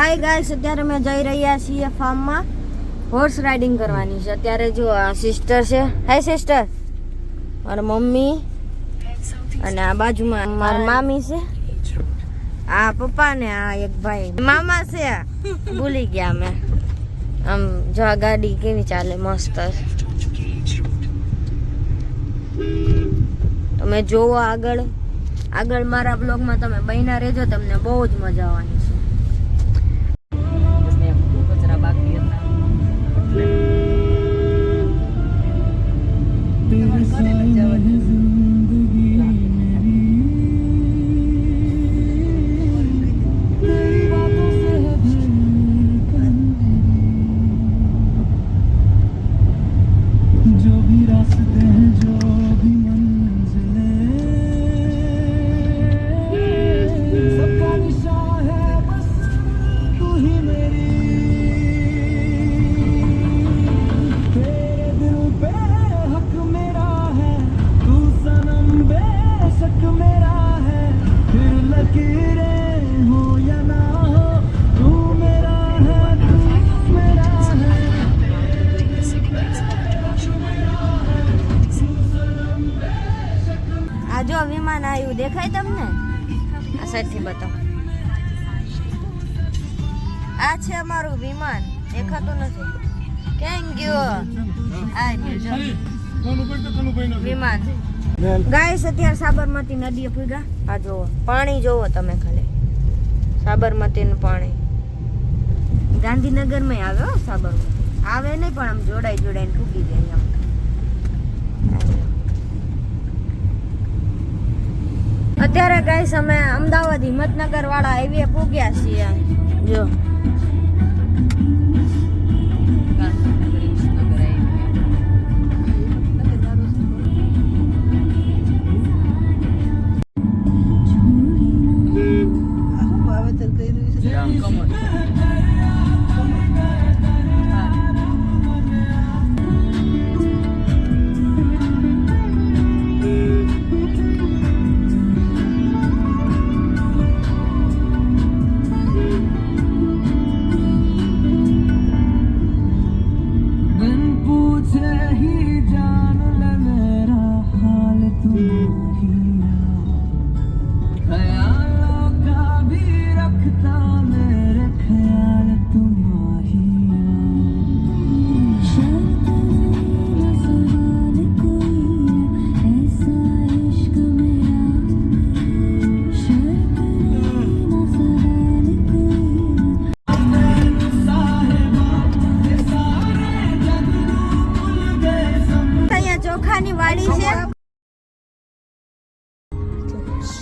Hi guys અત્યારે અમે જઈ રહ્યા છીએ ફાર્મમાં હોર્સ રાઇડિંગ કરવાની છે. અત્યારે જો આ સિસ્ટર છે. હાય સિસ્ટર મારા મમ્મી અને આ બાજુમાં મારા મામી છે. આ પપ્પા ને આ એક ભાઈ. મામા છે. ભૂલી ગયા અમે. આમ જો આ ગાડી કેવી ચાલે, મસ્ત. તમે જોવો આગળ. આગળ મારા બ્લોગમાં તમે બહેના રહેજો, તમને બહુ જ મજા આવવાની. સાઈડથી બતાવો. આ છે અમારું વિમાન. દેખાતું નથી. કેમ ગયો? વિમાન. ગાઈસ, અત્યારે સાબરમતી નદીએ પૂગ્યા. આ જોવો પાણી જોવો તમે ખાલી. સાબરમતીનું પાણી. ગાંધીનગરમાં આવે હો સાબરમતી. આવે નહીં, પણ આમ જોડાઈ જોડાઈને ફૂગી જાય આમ અત્યારે ગાઈસ અમે અમદાવાદ હિંમતનગર વાળા હાઈવે પૂગ્યા છીએ. જો.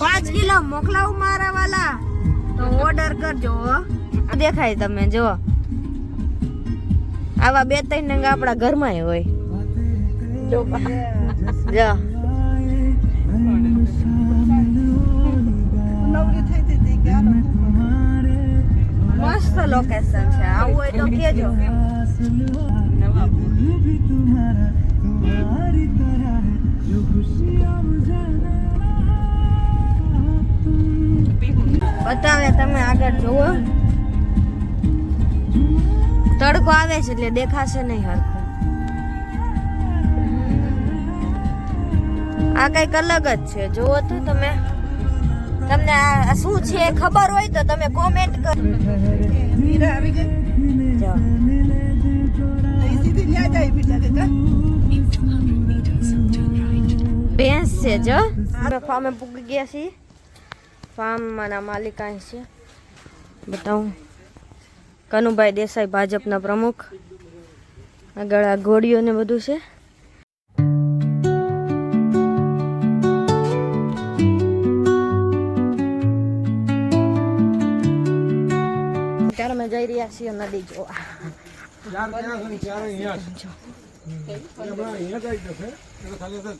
પાંચ કિલો મોકલાવું મારા વાલા તો ઓર્ડર કરજો હો. દેખાય તમે જો આવા બે ત્રણ નંગા આપણા ઘરમાં હોય. જો મસ્ત લોકેશન છે. આવું હોય તો કેજો. નવાપુર બતાવે તમે આગળ જુઓ. તડકો આવે છે એટલે દેખાશે નહીં હરખું. આ કંઈક અલગ જ છે. જુઓ તો તમે. તમને આ શું છે ખબર હોય તો તમે કોમેન્ટ કરો. ભેંસ છે જો અમે ફાર્મે પૂગી ગયા છીએ. ફાર્મમાં ના માલિક છે. બતાવું. કનુભાઈ દેસાઈ ભાજપના પ્રમુખ. આગળ આ ઘોડીઓ ને બધું છે. ત્યારે અમે જઈ રહ્યા છીએ નદી જોવા.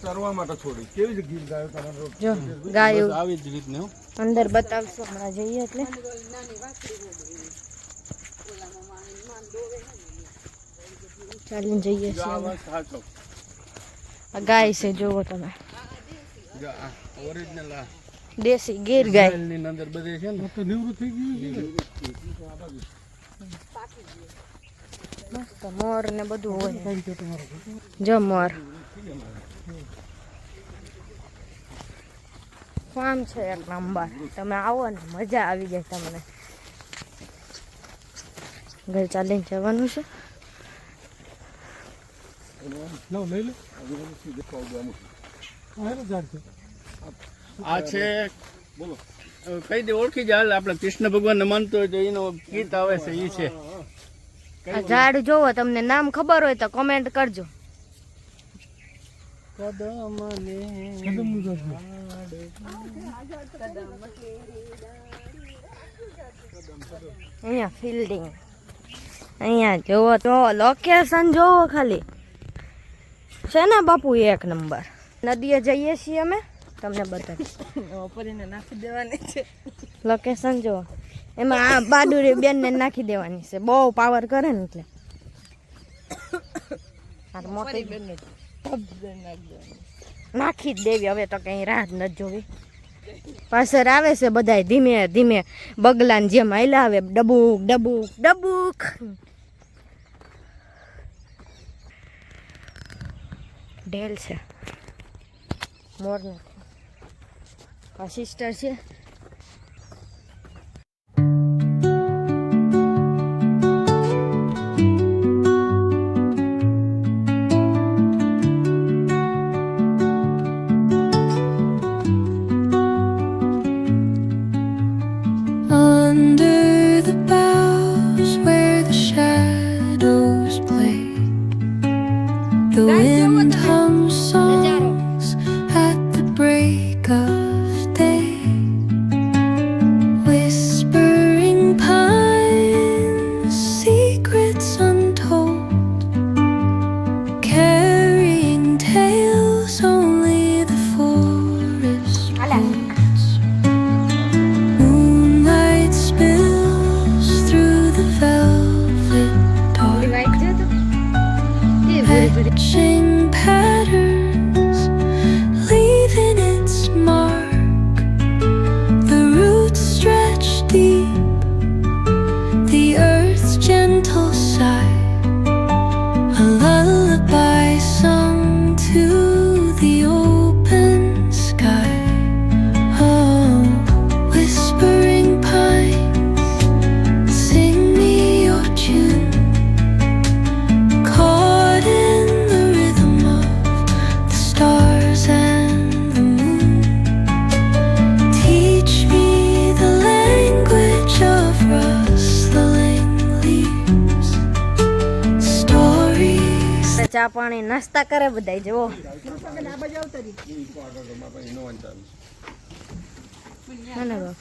ચરવા માટે છોડી. કેવી ગીર ગાયો તમારો? જો ગાયો. આવી જ રીતને અંદર બતાવશું હમણાં જઈએ એટલે. ચાલીને જઈએ છીએ ગાય છે જોવો તમે. ઓરિજિનલ દેશી ગીર ગાય. ની અંદર બધે છે ને. તો નિવૃત્ત થઈ ગયું મસ્ત મોર ને બધું હોય. જો મોર. ફાર્મ છે એક નંબર. તમે આવો ને મજા આવી જાય તમને. ઘર ચાલીને જવાનું છે. લાવ લઈ લે. આ છે બોલો. કઈ દે ઓળખી જાય આપણે કૃષ્ણ ભગવાન માનતો હોય તો એનો ગીત આવે છે એ છે. ઝાડ જોવો તમને નામ ખબર હોય તો કમેન્ટ કરજો. કદમનું છે અહીંયા ફિલ્ડિંગ અહીંયા જોવો તો લોકેશન જોવો ખાલી. છે ને બાપુ એક નંબર નદીએ જઈએ છીએ અમે તમને બધા ઓપરીને નાખી દેવાની છે. લોકેશન જોવો. એમાં આ બાદુરી બેનને નાખી દેવાની છે. બહુ પાવર કરે ને એટલે. મોટી બેન નાખી જ દેવી, હવે તો કઈ રાહ નથી જોવી. પાછળ આવે છે બધાય ધીમે ધીમે બગલાને જેમ હાલ્યા આવે, ડબુક ડબુક ડબુક. ઢેલ છે. મોર નથી આ સિસ્ટર છે. ચા પાણી નાસ્તા કરે બધાય જુઓ. ના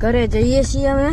ઘરે જઈએ છીએ અમે.